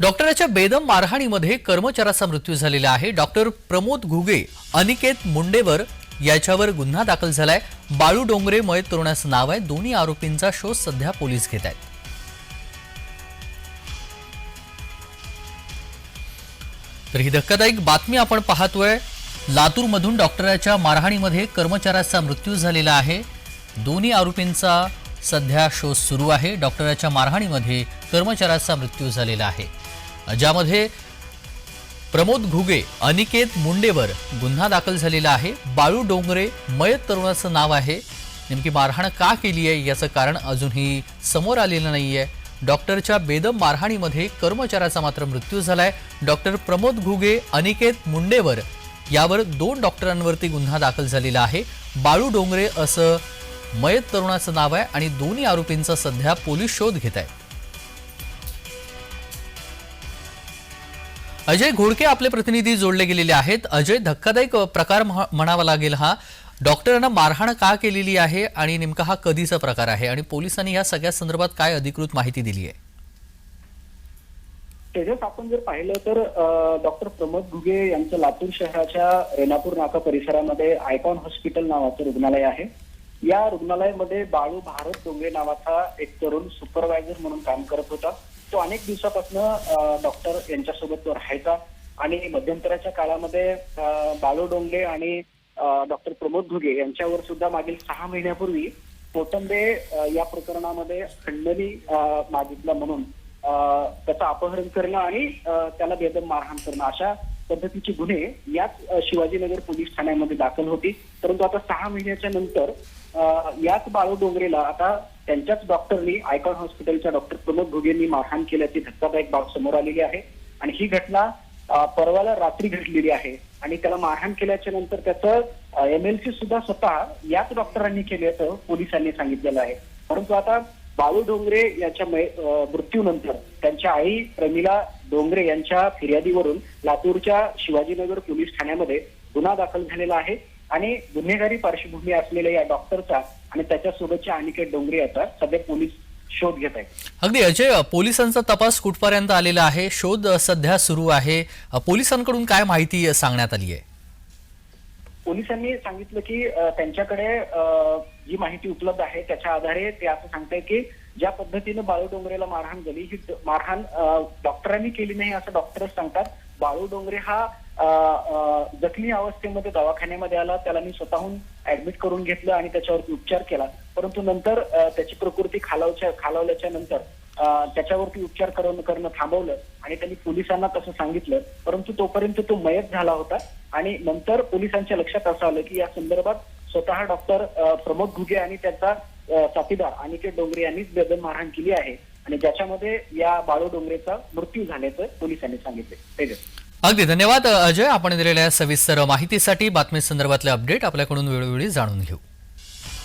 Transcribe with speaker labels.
Speaker 1: डॉक्टराच्या बेदम मारहाणीमध्ये कर्मचाऱ्याचा मृत्यू झालेला आहे. डॉक्टर प्रमोद घुगे अनिकेत मुंडेवर याच्यावर गुन्हा दाखल झालाय. बाळू डोंगरे मयत तरुणाचं नाव आहे. दोन्ही आरोपींचा शोध सध्या पोलीस घेत आहेत. तर ही धक्कादायक बातमी आपण पाहतोय. लातूरमधून डॉक्टराच्या मारहाणीमध्ये कर्मचाऱ्याचा मृत्यू झालेला आहे. दोन्ही आरोपींचा सध्या शोध सुरू आहे. डॉक्टराच्या मारहाणीमध्ये कर्मचाऱ्याचा मृत्यू झालेला आहे. ज्यामध्ये प्रमोद घुगे अनिकेत मुंडेवर गुन्हा दाखल झालेला आहे. बाळू डोंगरे मयत तरुणाचं नाव आहे. नेमकी मारहाण का केली आहे याचं कारण अजूनही समोर आलेलं नाही आहे डॉक्टरच्या बेदम मारहाणीमध्ये कर्मचाऱ्याचा मात्र मृत्यू झालाय. डॉक्टर प्रमोद घुगे अनिकेत मुंडेवर यावर दोन डॉक्टरांवरती गुन्हा दाखल झालेला आहे. बाळू डोंगरे असं मयत तरुणाचं नाव आहे आणि दोन्ही आरोपींचा सध्या पोलीस शोध घेत आहेत. अजय घोडके आपले प्रतिनिधी जोडले गेलेले आहेत. अजय धक्कादायक प्रकार म्हणावा लागेल हा. डॉक्टरांना मारहाण का केलेली आहे आणि नेमका हा कधीचा प्रकार आहे? आणि पोलिसांनी या सगळ्या संदर्भात काय अधिकृत माहिती दिली आहे?
Speaker 2: तेजस आपण जर पाहिलं तर डॉक्टर प्रमोद घुगे यांचं लातूर शहराच्या रेणापूर नाका परिसरामध्ये आयकॉन हॉस्पिटल नावाचं रुग्णालय आहे. या रुग्णालयामध्ये बाळू भारत डोंगरे नावाचा एक तरुण सुपरवायझर म्हणून काम करत होता. तो अनेक दिवसापासून डॉक्टर यांच्यासोबत तो राहायचा. आणि मध्यंतराच्या काळामध्ये अ, बाळू डोंगरे आणि डॉक्टर प्रमोद घुगे यांच्यावर सुद्धा मागील सहा महिन्यापूर्वी कोटंबे या प्रकरणामध्ये खंडणी मागितलं मागितला म्हणून त्याचं अपहरण करणं आणि त्याला बेदम मारहाण करणं अशा पद्धतीचे गुन्हे याच शिवाजीनगर पोलीस ठाण्यामध्ये दाखल होती. परंतु आता सहा महिन्याच्या नंतर याच बाळू डोंगरेला आता त्यांच्याच डॉक्टरनी आयकॉन हॉस्पिटलच्या डॉक्टर प्रमोद घुगेंनी मारहाण केल्याची धक्कादायक बाब समोर आलेली आहे. आणि ही घटना परवाला रात्री घडलेली आहे. आणि त्याला मारहाण केल्याच्यानंतर त्याचं एमएलसी सुद्धा स्वतः याच डॉक्टरांनी केल्याचं पोलिसांनी सांगितलेलं आहे. परंतु आता बाळू डोंगरे यांच्या मृत्यूनंतर त्यांच्या आई प्रमिला डोंगरे यांच्या फिर्यादीवरून लातूरच्या शिवाजीनगर पोलीस ठाण्यामध्ये गुन्हा दाखल झालेला आहे. आणि गुन्हेगारी पार्श्वभूमी असलेल्या या डॉक्टरचा आणि त्याच्यासोबतच्या अनिकेत डोंगरे याचा सध्या पोलीस शोध घेत आहेत.
Speaker 1: अगदी अजय पोलिसांचा तपास कुठपर्यंत आलेला आहे? शोध सध्या सुरू आहे. पोलिसांकडून काय माहिती सांगण्यात आली आहे?
Speaker 2: पोलिसांनी सांगितलं की त्यांच्याकडे जी माहिती उपलब्ध आहे त्याच्या आधारे ते असं सांगताय की ज्या पद्धतीनं बाळू डोंगरेला मारहाण झाली ही मारहाण डॉक्टरांनी केली नाही असं डॉक्टरच सांगतात. बाळू डोंगरे हा जखमी अवस्थेमध्ये दवाखान्यामध्ये आला त्याला मी स्वतःहून ऍडमिट करून घेतलं आणि त्याच्यावरती उपचार केला. परंतु नंतर त्याची प्रकृती खालावच्या खालावल्याच्या नंतर त्याच्यावरती उपचार करून करणं थांबवलं आणि त्यांनी पोलिसांना तसं सांगितलं. परंतु तोपर्यंत तो मयत झाला होता आणि नंतर पोलिसांच्या लक्षात असं आलं की या संदर्भात स्वतः डॉक्टर प्रमोद घुगे आणि त्यांचा साथीदार अनिकेत डोंगरे यांनीच बेदम मारहाण केली आहे. आणि ज्याच्यामध्ये या बाळू डोंगरेचा मृत्यू झाल्याचं पोलिसांनी सांगितले. तेजस
Speaker 1: अगदी धन्यवाद अजय. आपण दिलेल्या सविस्तर माहितीसाठी बातमी संदर्भातले अपडेट आपल्याकडून वेळोवेळी जाणून घेऊ.